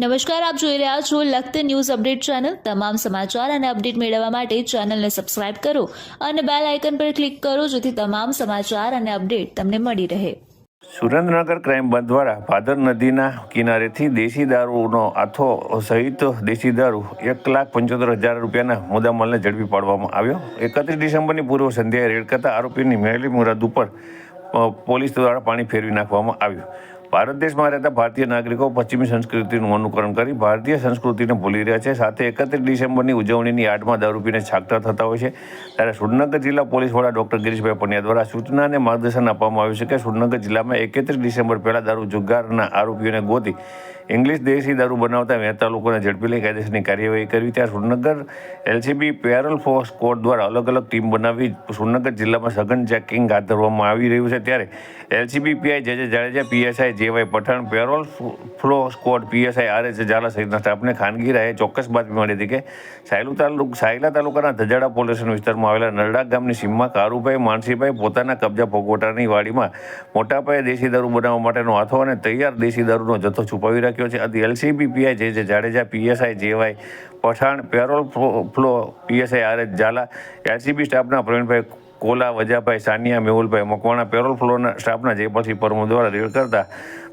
નમસ્કાર, આપ જોઈ રહ્યા છો લખત ન્યૂઝ અપડેટ ચેનલ. તમામ સમાચાર અને અપડેટ મેળવવા માટે ચેનલને સબસ્ક્રાઇબ કરો અને બેલ આઇકન પર ક્લિક કરો જેથી તમામ સમાચાર અને અપડેટ તમને મળી રહે. સુરેન્દ્રનગર ક્રાઇમ બંધ દ્વારા ભાદર નદીના કિનારેથી દેશી દારૂનો આથો સહિત દેશી દારૂ એક લાખ પંચોતેર હજાર રૂપિયાના મુદ્દામાલને ઝડપી પાડવામાં આવ્યો. એકત્રીસ ડિસેમ્બરની પૂર્વ સંધ્યાએ રેડ આરોપીની મેળવી મુરાદ ઉપર પોલીસ દ્વારા પાણી ફેરવી નાખવામાં આવ્યું. ભારત દેશમાં રહેતા ભારતીય નાગરિકો પશ્ચિમી સંસ્કૃતિનું અનુકરણ કરી ભારતીય સંસ્કૃતિને ભૂલી રહ્યા છે. સાથે એકત્રીસ ડિસેમ્બરની ઉજવણીની આઠમાં દારૂ પીને થતા હોય છે. ત્યારે સુરનગર જિલ્લા પોલીસ વડા ડોક્ટર ગિરીશભાઈ પંડ્યા દ્વારા સૂચના અને માર્ગદર્શન આપવામાં આવ્યું છે કે સુરનગર જિલ્લામાં એકત્રીસ ડિસેમ્બર પહેલાં દારૂ જુગારના આરોપીઓને ગોતી ઇંગ્લિશ દેશી દારૂ બનાવતા વહેતા લોકોને ઝડપી લઈ કાયદેસરની કાર્યવાહી કરવી ત્યાં Surnagar LCB parole force court દ્વારા અલગ અલગ ટીમ બનાવી સુરનગર જિલ્લામાં સઘન ચેકિંગ હાથ ધરવામાં આવી રહ્યું છે. ત્યારે LCB PI J J Jadeja, PSI JY Pathan parole furlough squad PSI R S Zala સહિતના સ્ટાફને ખાનગી રાહે ચોક્કસ બાતમી મળી હતી કે સાયલુ તાલુક, સાયલા તાલુકાના ધજાડા પોલીસ વિસ્તારમાં આવેલા નરડા ગામની સીમમાં કારુભાઈ માનસીભાઈ પોતાના કબજા ભોગવટાની વાડીમાં મોટા પાયે દેશી દારૂ બનાવવા માટેનો હાથો અને તૈયાર દેશી દારૂનો જથ્થો છુપાવી રાખ્યો છે. આથી LCB PI J J Jadeja PSI JY Pathan parole furlough- PSI R S Zala LCB સ્ટાફના પ્રવીણભાઈ કોલા, વજાભાઈ, સાનિયા, મેહુલભાઈ મકવાણા, પેરોલ ફ્લોરના સ્ટાફના જયપાલસિંહ પરમો દ્વારા રેડ કરતા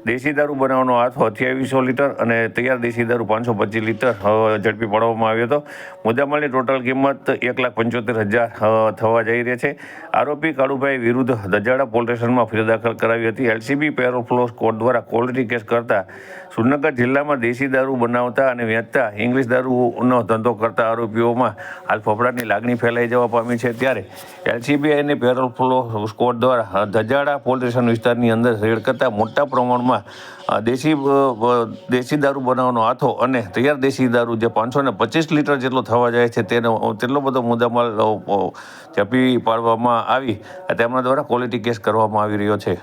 દેશી દારૂ બનાવવાનો હાથો અઠ્યાવીસો લીટર અને તૈયાર દેશી દારૂ પાંચસો પચીસ લીટર ઝડપી પાડવામાં આવ્યો હતો. મુદ્દામાલની ટોટલ કિંમત એક લાખ પંચોતેર હજાર થવા જઈ રહી છે. આરોપી કાળુભાઈ વિરુદ્ધ દજાડા પોલીસ સ્ટેશનમાં ફરિયાદ દાખલ કરાવી હતી. એલસીબી પેરોલ ફ્લો કોર્ટ દ્વારા ક્વોલિટી કેસ કરતા સુરનગર જિલ્લામાં દેશી દારૂ બનાવતા અને વેચતા ઇંગ્લિશ દારૂનો ધંધો કરતા આરોપીઓમાં હાલ ફફડાટની લાગણી ફેલાઈ જવા પામી છે. ત્યારે એલસીબી અને પેરોલ ફ્લો સ્કોડ દ્વારા ધજાડા પોલીસ સ્ટેશન વિસ્તારની અંદર રેડ કરતા મોટા પ્રમાણમાં દેશી દેશી દારૂ બનાવવાનો હાથો અને તૈયાર દેશી દારૂ જે પાંચસો ને પચીસ લીટર જેટલો થવા જાય છે તેનો, તેટલો બધો મુદ્દામાલ ઝડપી પાડવામાં આવી. તેમના દ્વારા ક્વોલિટી કેસ કરવામાં આવી રહ્યો છે.